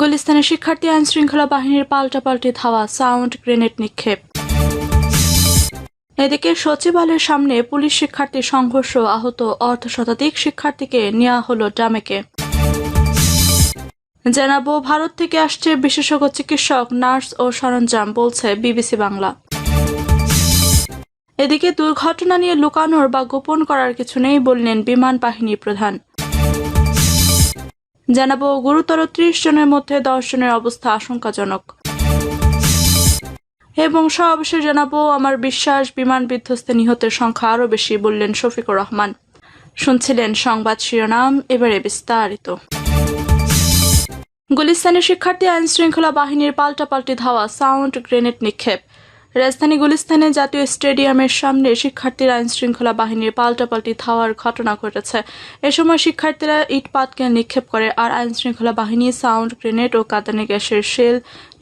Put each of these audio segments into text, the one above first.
গুলিস্তানের শিক্ষার্থী আইন শৃঙ্খলা বাহিনীর পাল্টাপাল্টি ধাওয়া, সাউন্ড, গ্রেনেড নিক্ষেপ। এদিকে সচিবালয়ের সামনে পুলিশ শিক্ষার্থী সংঘর্ষ আহত অর্ধ শতাধিক শিক্ষার্থীকে নেওয়া হলো ডামেকে। জানাব, ভারত থেকে আসছে বিশেষজ্ঞ চিকিৎসক, নার্স ও সরঞ্জাম, বলছে বিবিসি বাংলা। এদিকে দুর্ঘটনা নিয়ে লুকানোর বা গোপন করার কিছু নেই বললেন বিমান বাহিনী প্রধান। জানাব গুরুতর ত্রিশ জনের মধ্যে দশ জনের অবস্থা আশঙ্কাজনক। এবং সর্বশেষ জানাব, আমার বিশ্বাস, বিমান বিধ্বস্তে নিহতের সংখ্যা আরও বেশি, বললেন শফিকুর রহমান। শুনছিলেন সংবাদ শিরোনাম, এবারে বিস্তারিত। গুলিস্তানের শিক্ষার্থী আইন শৃঙ্খলা বাহিনীর পাল্টাপাল্টি ধাওয়া, সাউন্ড গ্রেনেড নিক্ষেপ। রাজধানী গুলিস্তানে জাতীয় স্টেডিয়ামের সামনে শিক্ষার্থীরা আইনশৃঙ্খলা বাহিনীর পাল্টাপাল্টি থাওয়ার ঘটনা ঘটেছে। এ সময় শিক্ষার্থীরা ইট নিক্ষেপ করে আর আইনশৃঙ্খলা বাহিনী সাউন্ড, গ্রেনেড ও কাতানে গ্যাসের শেল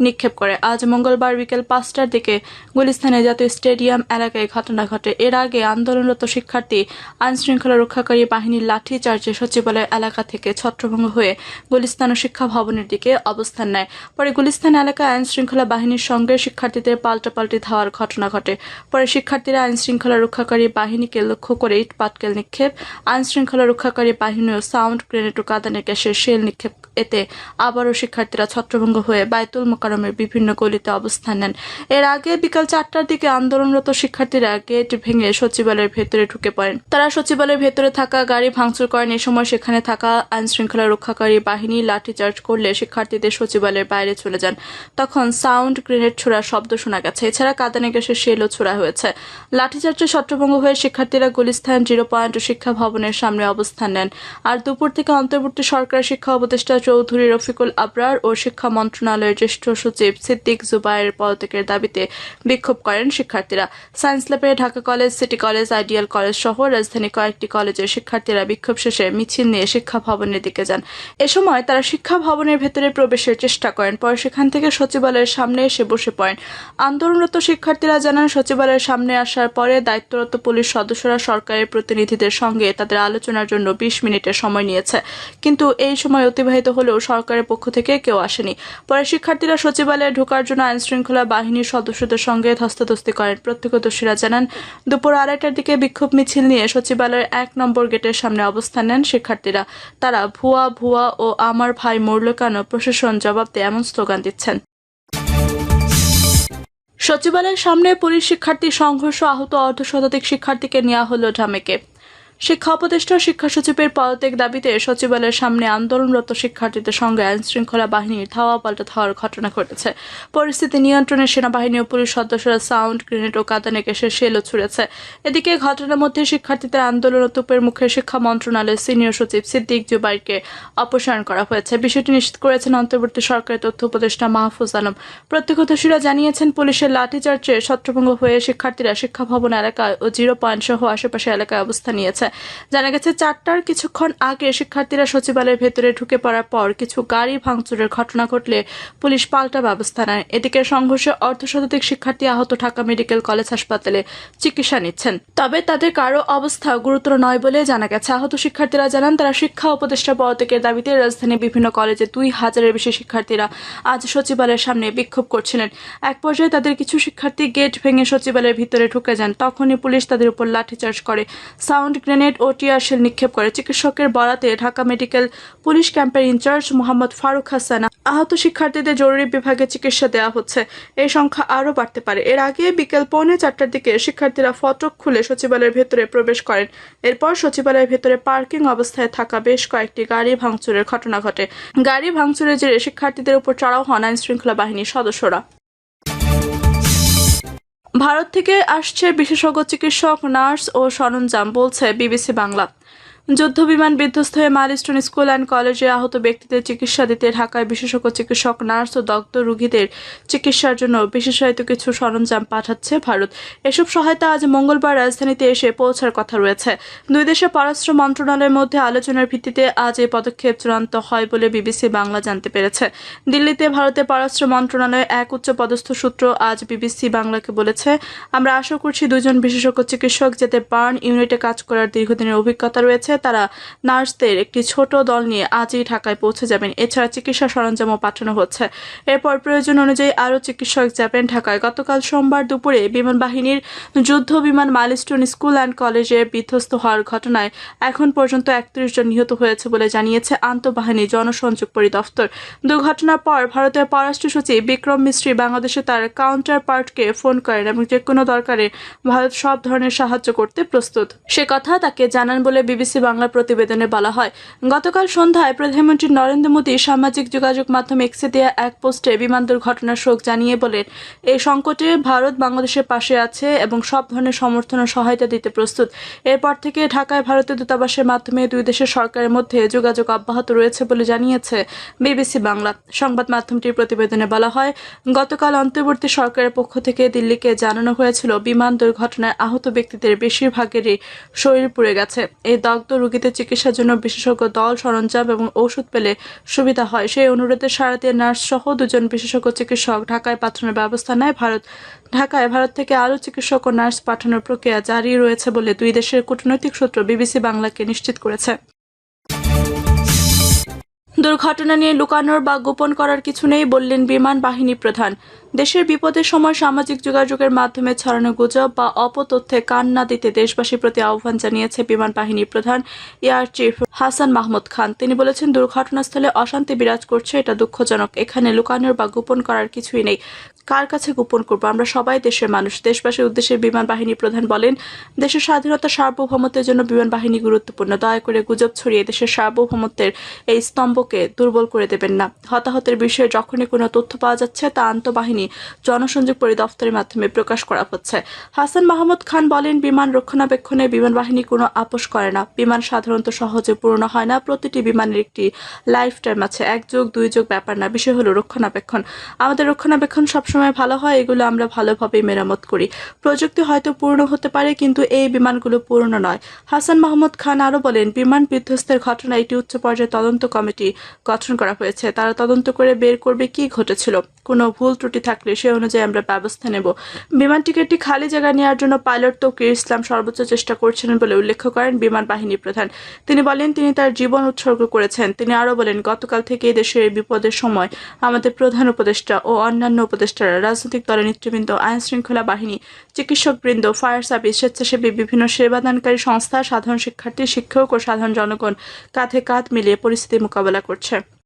নিক্ষেপ করে। আজ মঙ্গলবার বিকেল পাঁচটার দিকে গুলিস্তানে জাতীয় স্টেডিয়াম এলাকায় ঘটনা ঘটে। এর আগে আন্দোলনরত শিক্ষার্থী আইন শৃঙ্খলা রক্ষাকারী বাহিনীর লাঠি চার্জে সচিবালয় এলাকা থেকে ছত্রভঙ্গ হয়ে গুলিস্তান ও শিক্ষা ভবনের দিকে অবস্থান নেয়। পরে গুলিস্তান এলাকায় আইন শৃঙ্খলা বাহিনীর সঙ্গে শিক্ষার্থীদের পাল্টাপাল্টি ধাওয়ার ঘটনা ঘটে। পরে শিক্ষার্থীরা আইন শৃঙ্খলা রক্ষাকারী বাহিনীকে লক্ষ্য করে ইট পাটকেল নিক্ষেপ আইন শৃঙ্খলা রক্ষাকারী বাহিনী ও সাউন্ড গ্রেনেড ও কাঁদানে গ্যাসের শেল নিক্ষেপ, এতে আবারও শিক্ষার্থীরা ছত্রভঙ্গ হয়ে বায়তুল মোকারমের বিভিন্ন গলিতে অবস্থান নেন। এর আগে বিকাল চারটার দিকে আন্দোলনরত শিক্ষার্থীরা গেট ভেঙে সচিবালয়ের ভেতরে ঢুকে পড়েন। তারা সচিবালয়ের ভেতরে থাকা গাড়ি ভাঙচুর করেন। এ সময় সেখানে থাকা আইন শৃঙ্খলা রক্ষাকারী বাহিনী লাঠিচার্জ করলে শিক্ষার্থীদের সচিবালয়ের বাইরে চলে যান। তখন সাউন্ড গ্রেনেড ছোড়ার শব্দ শোনা গেছে। এছাড়া কাঁদানে গ্যাসের শেলও ছোড়া হয়েছে। লাঠিচার্জে ছত্রভঙ্গ হয়ে শিক্ষার্থীরা গুলিস্তান জিরো পয়েন্ট শিক্ষা ভবনের সামনে অবস্থান নেন। আর দুপুর থেকে অন্তর্বর্তী সরকার শিক্ষা উপদেষ্টা চৌধুরী রফিকুল আবরার ও শিক্ষা মন্ত্রণালয়ের জ্যেষ্ঠ সচিব সিদ্দিক জুবায়ের পদত্যাগের দাবিতে বিক্ষোভ করেন শিক্ষার্থীরা। সায়েন্স ল্যাবে, Dhaka college, city college, ideal college সহ রাজধানী কয়েকটি কলেজের শিক্ষার্থীরা বিক্ষোভ শেষে মিছিল নিয়ে শিক্ষা ভবনের দিকে যান। এ সময় তারা শিক্ষা ভবনের ভেতরে প্রবেশের চেষ্টা করেন, পরে সেখান থেকে সচিবালয়ের সামনে এসে বসে পড়েন। আন্দোলনরত শিক্ষার্থীরা জানান, সচিবালয়ের সামনে আসার পরে দায়িত্বরত পুলিশ সদস্যরা সরকারের প্রতিনিধিদের সঙ্গে তাদের আলোচনার জন্য বিশ মিনিটের সময় নিয়েছে। কিন্তু এই সময় অতিবাহিত হলেও সরকারের পক্ষ থেকে কেউ আসেনি। পরে শিক্ষার্থীরা সচিবালয়ে ঢোকার জন্য আইন শৃঙ্খলা বাহিনীর সদস্যদের সঙ্গে ধস্তাধস্তি করেন। প্রত্যক্ষদর্শীরা জানান, দুপুর আড়াইটার দিকে বিক্ষোভ মিছিল নিয়ে সচিবালয়ের এক নম্বর গেটের সামনে অবস্থান নেন শিক্ষার্থীরা। তারা ভুয়া ভুয়া ও আমার ভাই মরল কেন? প্রশাসন জবাব দেয় এমন স্লোগান দিচ্ছেন। সচিবালয়ের সামনে পুলিশ শিক্ষার্থী সংঘর্ষ আহত অর্ধ শতাধিক শিক্ষার্থীকে নেওয়া হলো ঢামেকে। শিক্ষা উপদেষ্টা শিক্ষা সচিবের পদত্যাগ দাবিতে সচিবালয়ের সামনে আন্দোলনরত শিক্ষার্থীদের সঙ্গে আইন শৃঙ্খলা বাহিনীর ধাওয়া পাল্টা ধাওয়ার ঘটনা ঘটেছে। পরিস্থিতি নিয়ন্ত্রণে সেনাবাহিনী ও পুলিশ সদস্যরা সাউন্ড, গ্রেনেড ও কাঁদানে গ্যাসের শেলও ছুড়েছে। এদিকে ঘটনার মধ্যে শিক্ষার্থীদের আন্দোলন তুপের মুখে শিক্ষা মন্ত্রণালয়ের সিনিয়র সচিব সিদ্দিক জুবাইরকে অপসারণ করা হয়েছে। বিষয়টি নিশ্চিত করেছেন অন্তর্বর্তী সরকারের তথ্য উপদেষ্টা মাহফুজ আলম। প্রত্যক্ষদর্শীরা জানিয়েছেন, পুলিশের লাঠিচার্জে ছত্রভঙ্গ হয়ে শিক্ষার্থীরা শিক্ষা ভবন এলাকায় ও জিরো পয়েন্ট সহ আশেপাশে এলাকায় অবস্থান নিয়েছে। জানা গেছে, চারটার কিছুক্ষণ আগে শিক্ষার্থীরা সচিবালয়ের ভেতরে ঢুকে পড়ার পর কিছু গাড়ি ভাঙচুরের ঘটনা ঘটলে পুলিশ পাল্টা ব্যবস্থা নেয়। এদিকে সংঘর্ষে অর্ধ শতাধিক শিক্ষার্থী আহত ঢাকা মেডিকেল কলেজ হাসপাতালে চিকিৎসা নিচ্ছেন। তবে তাদের কারও অবস্থা গুরুতর নয় বলে জানা গেছে। আহত শিক্ষার্থীরা জানান, তারা শিক্ষা উপদেষ্টা পদত্যাগের দাবিতে রাজধানীর বিভিন্ন কলেজে দুই হাজারের বেশি শিক্ষার্থীরা আজ সচিবালয়ের সামনে বিক্ষোভ করছিলেন। এক পর্যায়ে তাদের কিছু শিক্ষার্থী গেট ভেঙে সচিবালয়ের ভিতরে ঢুকে যান। তখনই পুলিশ তাদের উপর লাঠিচার্জ করে। সাউন্ড গ্রেনেড ও টিয়ার শেল নিক্ষেপ করে। চিকিৎসকের বরাতে ঢাকা মেডিকেল পুলিশ ক্যাম্পের ইনচার্জ মোহাম্মদ ফারুক হাসান আহত শিক্ষার্থীদের জরুরি বিভাগে চিকিৎসা দেওয়া হচ্ছে। এই সংখ্যা আরও বাড়তে পারে। এর আগে বিকেল পৌনে চারটার দিকে শিক্ষার্থীরা ফটক খুলে সচিবালয়ের ভেতরে প্রবেশ করেন। এরপর সচিবালয়ের ভেতরে পার্কিং অবস্থায় থাকা বেশ কয়েকটি গাড়ি ভাঙচুরের ঘটনা ঘটে। গাড়ি ভাঙচুরের জেরে শিক্ষার্থীদের উপর চড়াও হন আইন শৃঙ্খলা বাহিনীর সদস্যরা। ভারত থেকে আসছে বিশেষজ্ঞ চিকিৎসক নার্স ও সরঞ্জাম বলছে বিবিসি বাংলা। যুদ্ধ বিমান বিধ্বস্ত হয়ে মাইলস্টোন স্কুল অ্যান্ড কলেজে আহত ব্যক্তিদের চিকিৎসা দিতে ঢাকায় বিশেষজ্ঞ, চিকিৎসক, নার্স ও দগ্ধ রোগীদের চিকিৎসার জন্য বিশেষায়িত কিছু সরঞ্জাম পাঠাচ্ছে ভারত। এসব সহায়তা আজ মঙ্গলবার রাজধানীতে এসে পৌঁছার কথা রয়েছে। দুই দেশের পররাষ্ট্র মন্ত্রণালয়ের মধ্যে আলোচনার ভিত্তিতে আজ এই পদক্ষেপ চূড়ান্ত হয় বলে বিবিসি বাংলা জানতে পেরেছে। দিল্লিতে ভারতের পররাষ্ট্র মন্ত্রণালয়ের এক উচ্চ পদস্থ সূত্র আজ বিবিসি বাংলাকে বলেছে, আমরা আশা করছি দুজন বিশেষজ্ঞ চিকিৎসক যাতে বার্ন ইউনিটে কাজ করার দীর্ঘদিনের অভিজ্ঞতা রয়েছে তারা নার্সদের একটি ছোট দল নিয়ে আজই ঢাকায় পৌঁছে যাবেন। এছাড়া চিকিৎসা সরঞ্জামও পাঠানো হচ্ছে। এরপর প্রয়োজন অনুযায়ী আরও চিকিৎসক যাবেন ঢাকায়। গতকাল সোমবার দুপুরে বিমান বাহিনীর যুদ্ধ বিমান মাইলস্টোন স্কুল অ্যান্ড কলেজে বিধ্বস্ত হওয়ার ঘটনায় এখন পর্যন্ত একত্রিশ জন নিহত হয়েছে বলে জানিয়েছে আন্তঃবাহিনী জনসংযোগ পরিদপ্তর। দুর্ঘটনার পর ভারতের পররাষ্ট্র সচিব বিক্রম মিস্ত্রি বাংলাদেশে তার কাউন্টার পার্টকে ফোন করেন এবং যে কোনো দরকারে ভারত সব ধরনের সাহায্য করতে প্রস্তুত। সে কথা তাকে জানান বলে বিবিসি বাংলার প্রতিবেদনে বলা হয়, গতকাল সন্ধ্যায় প্রধানমন্ত্রী নরেন্দ্র মোদী সামাজিক যোগাযোগ মাধ্যম এক্সে দেওয়া এক পোস্টে বিমান দুর্ঘটনার শোক জানিয়ে বলেন, এই সংকটে ভারত বাংলাদেশের পাশে আছে এবং সব ধরনের সমর্থন ও সহায়তা দিতে প্রস্তুত। এরপর থেকে ঢাকায় ভারতের দূতাবাসের মাধ্যমে দুই দেশের সরকারের মধ্যে যোগাযোগ অব্যাহত রয়েছে বলে জানিয়েছে বিবিসি বাংলা। সংবাদ মাধ্যমটির প্রতিবেদনে বলা হয়, গতকাল অন্তর্বর্তী সরকারের পক্ষ থেকে দিল্লিকে জানানো হয়েছিল, বিমান দুর্ঘটনায় আহত ব্যক্তিদের বেশিরভাগেরই শরীর পুড়ে গেছে। এই দগ্ধ রোগীদের চিকিৎসার জন্য বিশেষজ্ঞ দল, সরঞ্জাম এবং ঔষধ পেলে সুবিধা হয়। সেই অনুরোধে দিয়ে নার্স সহ দুজন বিশেষজ্ঞ চিকিৎসক ঢাকায় পাঠানোর ব্যবস্থা নেয় ভারত। ঢাকায় ভারত থেকে আরও চিকিৎসক ও নার্স পাঠানোর প্রক্রিয়া জারি রয়েছে বলে দুই দেশের কূটনৈতিক সূত্র বিবিসি বাংলাকে নিশ্চিত করেছে। দুর্ঘটনা নিয়ে লুকানোর বা গোপন করার কিছু নেই বললেন বিমান বাহিনী প্রধান। দেশের বিপদের সময় সামাজিক যোগাযোগের মাধ্যমে ছড়ানো গুজব বা অপতথ্যে কান না দিতে দেশবাসীর প্রতি আহ্বান জানিয়েছে বিমান বাহিনী প্রধান এয়ার চিফ হাসান মাহমুদ খান। তিনি বলেছেন, দুর্ঘটনাস্থলে অশান্তি বিরাজ করছে, এটা দুঃখজনক। এখানে লুকানোর বা গোপন করার কিছুই নেই। কার কাছে গোপন করব? আমরা সবাই দেশের মানুষ। দেশবাসীর উদ্দেশ্যে বিমান বাহিনী প্রধান বলেন, দেশের স্বাধীনতা, সার্বভৌমত্বের জন্য বিমান বাহিনী গুরুত্বপূর্ণ। দয়া করে গুজব ছড়িয়ে দেশের সার্বভৌমত্বের এই স্তম্ভকে দুর্বল করে দেবেন না। হতাহতের বিষয়ে যখনই কোনো তথ্য পাওয়া যাচ্ছে, তা আন্তঃবাহিনী জনসংযোগ পরিদপ্তরের মাধ্যমে প্রকাশ করা হচ্ছে। হাসান মাহমুদ খান বলেন, বিমান রক্ষণাবেক্ষণে বিমান বাহিনী কোনো আপোষ করে না। বিমান সাধারণত সহজে পূর্ণ হয় না। প্রতিটি বিমানের একটি লাইফ টাইম আছে। এক যোগ, দুই যোগ ব্যাপার না। বিষয় হলো রক্ষণাবেক্ষণ। আমাদের রক্ষণাবেক্ষণ সবসময় ভালো হয়, এগুলো আমরা ভালোভাবে মেরামত করি। প্রযুক্তি হয়তো পূর্ণ হতে পারে, কিন্তু এই বিমানগুলো পূর্ণ নয়। হাসান মাহমুদ খান আরও বলেন, বিমান বিধ্বস্তের ঘটনা একটি উচ্চ পর্যায়ে তদন্ত কমিটি গঠন করা হয়েছে। তারা তদন্ত করে বের করবে কি ঘটেছিল। কোনো ভুল ত্রুটি থাকলে সে অনুযায়ী আমরা ব্যবস্থা নেব। বিমানটিকে একটি খালি জায়গা নেওয়ার জন্য পাইলট তৌকির ইসলাম সর্বোচ্চ চেষ্টা করছিলেন বলে উল্লেখ করেন বিমান বাহিনী প্রধান। তিনি বলেন, তিনি তার জীবন উৎসর্গ করেছেন। তিনি আরও বলেন, গতকাল থেকে দেশের বিপদের সময় আমাদের প্রধান উপদেষ্টা ও অন্যান্য উপদেষ্টারা রাজনৈতিক দলের নেতৃবৃন্দ আইন শৃঙ্খলা বাহিনী, চিকিৎসকবৃন্দ, ফায়ার সার্ভিস, স্বেচ্ছাসেবী, বিভিন্ন সেবাদানকারী সংস্থা, সাধারণ শিক্ষার্থী, শিক্ষক ও সাধারণ জনগণ কাঁধে কাঁধ মিলিয়ে পরিস্থিতি মোকাবেলা করছে।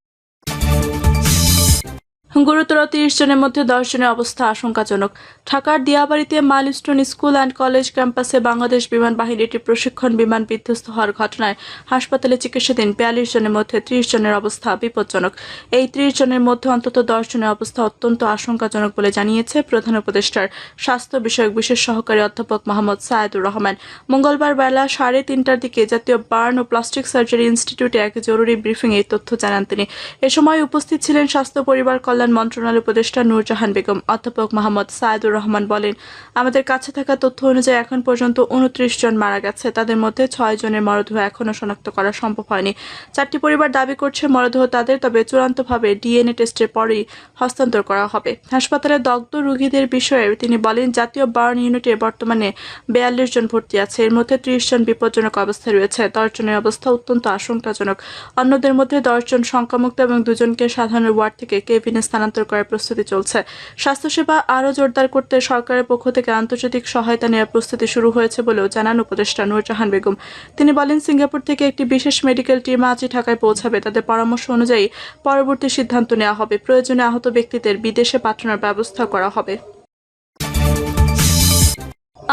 গুরুতর তিরিশ জনের মধ্যে দশ জনের অবস্থা আশঙ্কাজনক। ঢাকার দিয়াবাড়িতে মাইলস্টোন স্কুল অ্যান্ড কলেজ ক্যাম্পাসে বাংলাদেশ বিমান বাহিনীর একটি প্রশিক্ষণ বিমান বিধ্বস্ত হওয়ার ঘটনায় হাসপাতালে চিকিৎসাধীন বিয়াল্লিশ জনের মধ্যে ত্রিশ জনের অবস্থা বিপজ্জনক। এই ত্রিশ জনের মধ্যে অন্তত দশ জনের অবস্থা অত্যন্ত আশঙ্কাজনক বলে জানিয়েছে প্রধান উপদেষ্টার স্বাস্থ্য বিষয়ক বিশেষ সহকারী অধ্যাপক মোহাম্মদ সায়েদুর রহমান। মঙ্গলবার বেলা সাড়ে তিনটার দিকে জাতীয় বার্ন ও প্লাস্টিক সার্জারি ইনস্টিটিউটে এক জরুরি ব্রিফিংয়ে তথ্য জানান তিনি। এ সময় উপস্থিত ছিলেন স্বাস্থ্য পরিবার কল্যাণ মন্ত্রণালয় উপদেষ্টা নূরজাহান বেগম, অধ্যাপক মোহাম্মদ সায়েদুর রহমান বলেন, আমাদের কাছে থাকা তথ্য অনুযায়ী এখন পর্যন্ত উনত্রিশ জন মারা গেছে। তাদের মধ্যে ছয় জনের মরদেহ এখনও শনাক্ত করা সম্ভব হয়নি। চারটি পরিবার দাবি করছে মরদেহ তাদের, তবে চূড়ান্তভাবে ডিএনএ টেস্টের পরেই হস্তান্তর করা হবে। হাসপাতালে দগ্ধ রোগীদের বিষয়ে তিনি বলেন, জাতীয় বার্ন ইউনিটে বর্তমানে বেয়াল্লিশ জন ভর্তি আছে। এর মধ্যে ত্রিশ জন বিপজ্জনক অবস্থায় রয়েছে। দশ জনের অবস্থা অত্যন্ত আশঙ্কাজনক। অন্যদের মধ্যে দশজন সংক্রমুক্ত এবং দুজনকে সাধারণ ওয়ার্ড থেকে কেবিনে স্থানান্তর করার প্রস্তুতি চলছে। স্বাস্থ্যসেবা আরও জোরদার করতে সরকারের পক্ষ থেকে আন্তর্জাতিক সহায়তা নেওয়ার প্রস্তুতি শুরু হয়েছে বলেও জানান উপদেষ্টা নূরজাহান বেগম। তিনি বলেন, সিঙ্গাপুর থেকে একটি বিশেষ মেডিকেল টিম আজই ঢাকায় পৌঁছাবে। তাদের পরামর্শ অনুযায়ী পরবর্তী সিদ্ধান্ত নেওয়া হবে। প্রয়োজনে আহত ব্যক্তিদের বিদেশে পাঠানোর ব্যবস্থা করা হবে।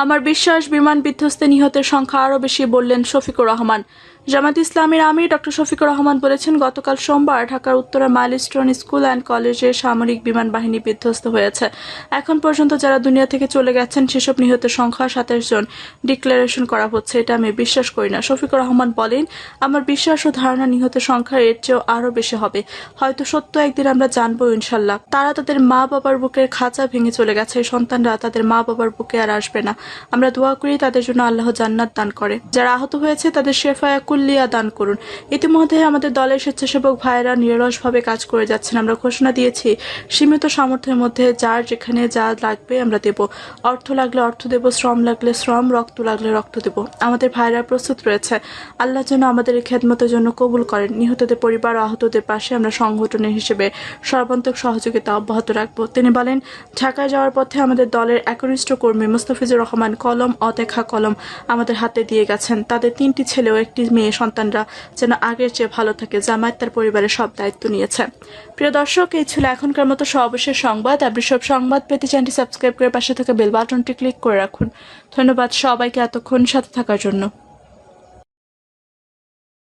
আমার বিশ্বাস, বিমান বিধ্বস্তে নিহতের সংখ্যা আরও বেশি বললেন শফিকুর রহমান। জামাত ইসলামের আমির ডক্টর শফিকুর রহমান বলেছেন, গতকাল সোমবার ঢাকার উত্তরা মাইলস্টোন স্কুল অ্যান্ড কলেজে সামরিক বিমান বাহিনী বিধ্বস্ত হয়েছে। এখন পর্যন্ত যারা দুনিয়া থেকে চলে গেছেন, সেসব নিহতের সংখ্যা সাতাশ জন। ডিক্লারেশন করা হচ্ছে, এটা আমি বিশ্বাস করি না। শফিকুর রহমান বলেন, আমার বিশ্বাস ও ধারণা নিহতের সংখ্যা এর চেয়েও আরও বেশি হবে। হয়তো সত্য একদিন আমরা জানব ইনশাল্লাহ। তারা তাদের মা বাবার বুকের খাঁচা ভেঙে চলে গেছে। সন্তানরা তাদের মা বাবার বুকে আর আসবে না। আমরা দোয়া করি তাদের জন্য আল্লাহ জান্নাত দান করে। যারা আহত হয়েছে, তাদের শেফায়া কুল্লিয়া দান করুন। ইতিমধ্যে আমাদের দলের স্বেচ্ছাসেবক ভাইয়েরা নিরলসভাবে কাজ করে যাচ্ছেন। আমরা ঘোষণা দিয়েছি, সীমিত সামর্থ্যের মধ্যে যার যেখানে যা লাগবে আমরা দেব। অর্থ লাগলে অর্থ দেব, শ্রম লাগলে শ্রম, রক্ত লাগলে রক্ত দেব। আমাদের ভাইরা প্রস্তুত রয়েছে। আল্লাহ যেন আমাদের খেদমতের জন্য কবুল করেন। নিহতদের পরিবার, আহতদের পাশে আমরা সংগঠনের হিসেবে সর্বান্তক সহযোগিতা অব্যাহত রাখব। তিনি বলেন, ঢাকায় যাওয়ার পথে আমাদের দলের একনিষ্ঠ কর্মী মুস্তাফিজুর রহমান কলম, অদেখা কলম আমাদের হাতে দিয়ে গেছেন। তাদের তিনটি ছেলে ও একটি মেয়ে সন্তানরা যেন আগের চেয়ে ভালো থাকে, জামায়াত তার পরিবারের সব দায়িত্ব নিয়েছে। প্রিয় দর্শক, এই ছিল এখনকার মতো সর্বশেষ সংবাদ। আপনি সব সংবাদ পেতে চ্যানেলটি সাবস্ক্রাইব করে পাশে থাকা বেল বাটনটি ক্লিক করে রাখুন। ধন্যবাদ সবাইকে এতক্ষণ সাথে থাকার জন্য।